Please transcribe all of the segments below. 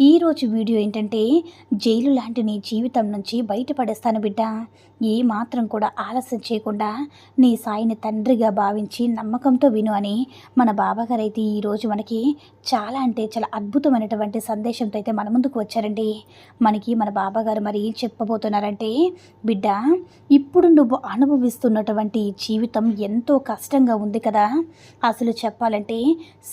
ఈరోజు వీడియో ఏంటంటే జైలు లాంటి నీ జీవితం నుంచి బయటపడేస్తాను బిడ్డ. ఏ మాత్రం కూడా ఆలస్యం చేయకుండా నీ సాయిని తండ్రిగా భావించి నమ్మకంతో విను అని మన బాబాగారు అయితే ఈరోజు మనకి చాలా అంటే చాలా అద్భుతమైనటువంటి సందేశంతో అయితే మన ముందుకు వచ్చారండి. మనకి మన బాబాగారు మరి చెప్పబోతున్నారంటే బిడ్డ ఇప్పుడు నువ్వు అనుభవిస్తున్నటువంటి జీవితం ఎంతో కష్టంగా ఉంది కదా. అసలు చెప్పాలంటే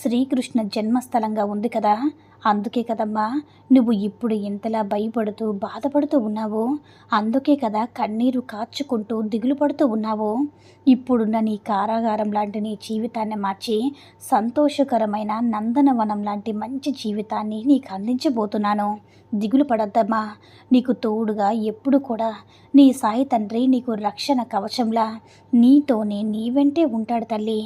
శ్రీకృష్ణ జన్మస్థలంగా ఉంది కదా. అందుకే కదమ్మా నువ్వు ఇప్పుడు ఇంతలా భయపడుతూ బాధపడుతూ ఉన్నావు? అందుకే కదా కన్నీరు కాచుకుంటూ దిగులు పడుతూ ఉన్నావు? ఇప్పుడున్న నీ కారాగారం లాంటి నీ జీవితాన్ని మార్చి సంతోషకరమైన నందనవనం లాంటి మంచి జీవితాన్ని నీకు అందించబోతున్నాను. దిగులు పడద్దమ్మా నీకు తోడుగా ఎప్పుడు కూడా నీ సాయి తండ్రి నీకు రక్షణ కవచంలా నీతోనే నీ వెంటే ఉంటాడు తల్లి.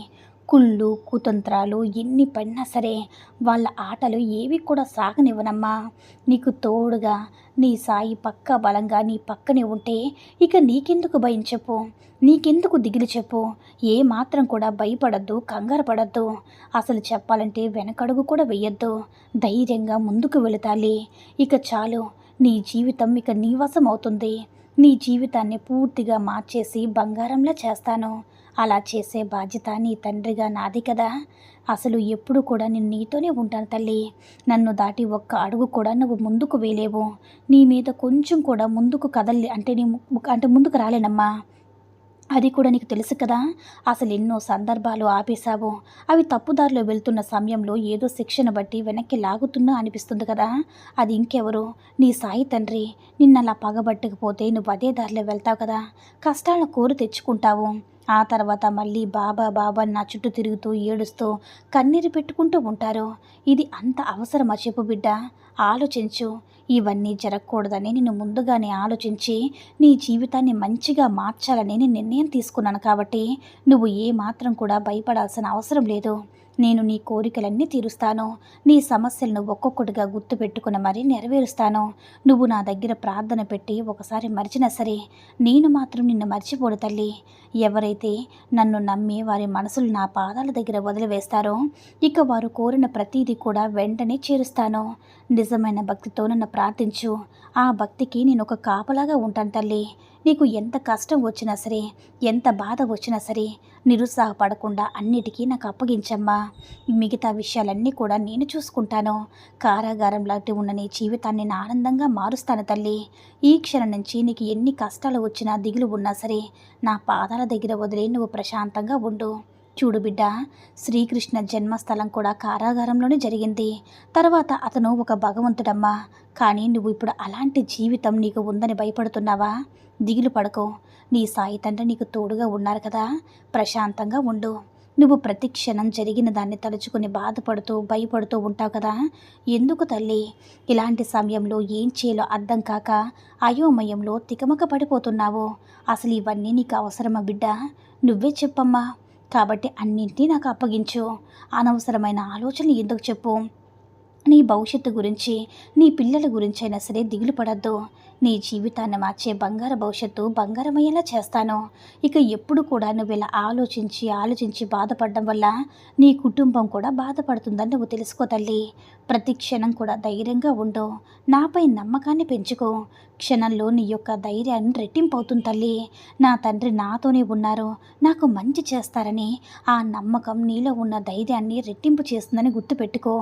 కుళ్ళు కుతంత్రాలు ఎన్ని పడినా సరే వాళ్ళ ఆటలు ఏవి కూడా సాగనివ్వనమ్మా. నీకు తోడుగా నీ సాయి పక్క బలంగా నీ పక్కనే ఉంటే ఇక నీకెందుకు భయం చెప్పు? నీకెందుకు దిగులు చెప్పు? ఏ మాత్రం కూడా భయపడద్దు కంగారు పడద్దు. అసలు చెప్పాలంటే వెనకడుగు కూడా వెయ్యొద్దు ధైర్యంగా ముందుకు వెళతాలి. ఇక చాలు. నీ జీవితం ఇక నీవసం అవుతుంది. నీ జీవితాన్ని పూర్తిగా మార్చేసి బంగారంలా చేస్తాను. అలా చేసే బాధ్యత నీ తండ్రిగా నాది కదా. అసలు ఎప్పుడు కూడా నేను నీతోనే ఉంటాను తల్లి. నన్ను దాటి ఒక్క అడుగు కూడా నువ్వు ముందుకు వేలేవు నీ మీద కొంచెం కూడా ముందుకు కదల్లి అంటే నీ ము- అంటే ముందుకు రాలేనమ్మా. అది కూడా నీకు తెలుసు కదా. అసలు ఎన్నో సందర్భాలు ఆపేశావు. అవి తప్పుదారిలో వెళ్తున్న సమయంలో ఏదో శిక్షణ బట్టి వెనక్కి లాగుతున్నా అనిపిస్తుంది కదా. అది ఇంకెవరు? నీ సాయి తండ్రి. నిన్నలా పగబట్టకపోతే నువ్వు అదే దారిలో వెళ్తావు కదా. కష్టాలను కోరు తెచ్చుకుంటావు. ఆ తర్వాత మళ్ళీ బాబా బాబా నా చుట్టూ తిరుగుతూ ఏడుస్తూ కన్నీరు పెట్టుకుంటూ ఉంటారు. ఇది అంత అవసరమా చెప్పు బిడ్డ? ఆలోచించు. ఇవన్నీ జరగకూడదని నేను ముందుగానే ఆలోచించి నీ జీవితాన్ని మంచిగా మార్చాలని నేను నిర్ణయం తీసుకున్నాను కాబట్టి నువ్వు ఏ మాత్రం కూడా భయపడాల్సిన అవసరం లేదు. నేను నీ కోరికలన్నీ తీరుస్తాను. నీ సమస్యలను ఒక్కొక్కటిగా గుర్తుపెట్టుకుని మరీ నెరవేరుస్తాను. నువ్వు నా దగ్గర ప్రార్థన పెట్టి ఒకసారి మరిచినా సరే నేను మాత్రం నిన్ను మర్చిపోడు తల్లి. ఎవరైతే నన్ను నమ్మి వారి మనసులు నా పాదాల దగ్గర వదిలివేస్తారో ఇక వారు కోరిన ప్రతీది కూడా వెంటనే చేరుస్తాను. నిజమైన భక్తితో నన్ను ప్రార్థించు. ఆ భక్తికి నేను ఒక కాపలాగా ఉంటాను తల్లి. నీకు ఎంత కష్టం వచ్చినా సరే ఎంత బాధ వచ్చినా సరే నిరుత్సాహపడకుండా అన్నిటికీ నాకు అప్పగించమ్మా. మిగతా విషయాలన్నీ కూడా నేను చూసుకుంటాను. కారాగారం లాంటి ఉన్న నీ జీవితాన్ని నేను ఆనందంగా మారుస్తాను తల్లి. ఈ క్షణం నుంచి నీకు ఎన్ని కష్టాలు వచ్చినా దిగులు ఉన్నా సరే నా పాదాల దగ్గర వదిలే నువ్వు ప్రశాంతంగా ఉండు. చూడు బిడ్డ శ్రీకృష్ణ జన్మస్థలం కూడా కారాగారంలోనే జరిగింది. తర్వాత అతను ఒక భగవంతుడమ్మా కానీ నువ్వు ఇప్పుడు అలాంటి జీవితం నీకు ఉందని భయపడుతున్నావా? దిగులు పడకో. నీ సాయి తండ్రి నీకు తోడుగా ఉన్నారు కదా ప్రశాంతంగా ఉండు. నువ్వు ప్రతి క్షణం జరిగిన దాన్ని తలుచుకుని బాధపడుతూ భయపడుతూ ఉంటావు కదా. ఎందుకు తల్లి? ఇలాంటి సమయంలో ఏం చేయాలో అర్థం కాక అయోమయంలో తికమక పడిపోతున్నావు. అసలు ఇవన్నీ నీకు అవసరమా బిడ్డ? నువ్వే చెప్పమ్మా. కాబట్టి అన్నింటినీ నాకు అప్పగించు. అనవసరమైన ఆలోచనలు ఎందుకు చెప్పు? నీ భవిష్యత్తు గురించి నీ పిల్లల గురించి అయినా సరే దిగులు పడద్దు. నీ జీవితాన్ని మార్చే బంగారు భవిష్యత్తు బంగారమయ్యేలా చేస్తాను. ఇక ఎప్పుడు కూడా నువ్వు ఇలా ఆలోచించి ఆలోచించి బాధపడడం వల్ల నీ కుటుంబం కూడా బాధపడుతుందని నువ్వు తెలుసుకో తల్లి. ప్రతి క్షణం కూడా ధైర్యంగా ఉండు. నాపై నమ్మకాన్ని పెంచుకో. క్షణంలో నీ యొక్క ధైర్యాన్ని రెట్టింపు అవుతుంది తల్లి. నా తండ్రి నాతోనే ఉన్నారు. నాకు మంచి చేస్తారని. ఆ నమ్మకం నీలో ఉన్న ధైర్యాన్ని రెట్టింపు చేస్తుందని గుర్తుపెట్టుకో.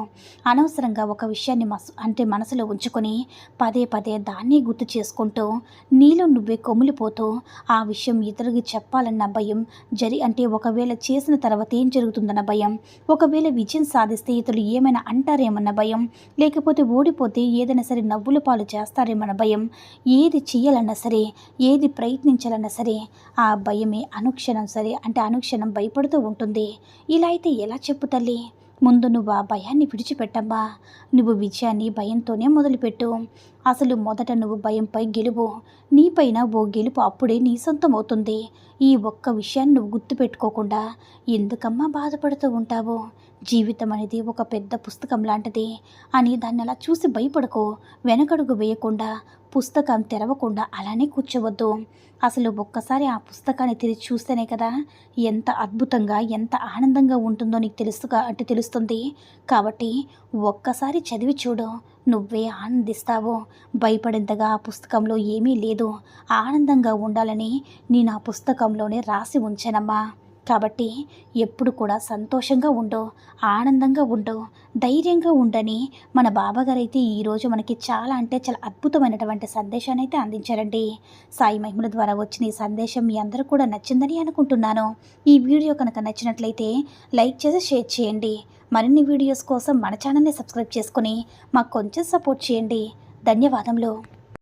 అనవసరంగా ఒక విషయాన్ని మస్ అంటే మనసులో ఉంచుకొని పదే పదే దాన్ని గుర్తు చేసుకుంటూ నీలో నువ్వే కొములిపోతూ ఆ విషయం ఇతరులకు చెప్పాలన్న భయం జరి అంటే ఒకవేళ చేసిన తర్వాత ఏం జరుగుతుందన్న భయం. ఒకవేళ విజయం సాధిస్తే ఇతరులు ఏమైనా అంటారేమన్న భయం. లేకపోతే ఓడిపోతే ఏదైనా సరే నవ్వుల పాలు చేస్తారేమన్న భయం. ఏది చేయాలన్నా సరే ఏది ప్రయత్నించాలన్నా సరే ఆ భయమే అనుక్షణం సరే అంటే అనుక్షణం భయపడుతూ ఉంటుంది. ఇలా అయితే ఎలా చెప్పు తల్లి? ముందు నువ్వు ఆ భయాన్ని విడిచిపెట్టమ్మా. నువ్వు విజయాన్ని భయంతోనే మొదలుపెట్టు. అసలు మొదట నువ్వు భయంపై గెలువు. నీపైన ఓ గెలుపు అప్పుడే నీ సొంతం అవుతుంది ఈ ఒక్క విషయాన్ని నువ్వు గుర్తుపెట్టుకోకుండా ఎందుకమ్మా బాధపడుతూ ఉంటావు? జీవితం అనేది ఒక పెద్ద పుస్తకం లాంటిది. అని దాన్ని అలా చూసి భయపడకో. వెనకడుగు వేయకుండా పుస్తకం తెరవకుండా అలానే కూర్చోవద్దు. అసలు ఒక్కసారి ఆ పుస్తకాన్ని తెరిచి చూస్తేనే కదా ఎంత అద్భుతంగా ఎంత ఆనందంగా ఉంటుందో నీకు తెలుసుగా అంటే తెలుస్తుంది. కాబట్టి ఒక్కసారి చదివి చూడు. నువ్వే ఆనందిస్తావో? భయపడేంతగా ఆ పుస్తకంలో ఏమీ లేదు. ఆనందంగా ఉండాలని నేను ఆ పుస్తకంలోనే రాసి ఉంచానమ్మా. కాబట్టి ఎప్పుడు కూడా సంతోషంగా ఉండో ఆనందంగా ఉండో ధైర్యంగా ఉండని మన బాబాగారు అయితే ఈరోజు మనకి చాలా అంటే చాలా అద్భుతమైనటువంటి సందేశాన్ని అయితే అందించారండి. సాయి మహిమల ద్వారా వచ్చిన ఈ సందేశం మీ అందరూ కూడా నచ్చిందని అనుకుంటున్నాను. ఈ వీడియో కనుక నచ్చినట్లయితే లైక్ చేసి షేర్ చేయండి. మరిన్ని వీడియోస్ కోసం మన ఛానల్ని సబ్స్క్రైబ్ చేసుకొని మాకు కొంచెం సపోర్ట్ చేయండి. ధన్యవాదములు.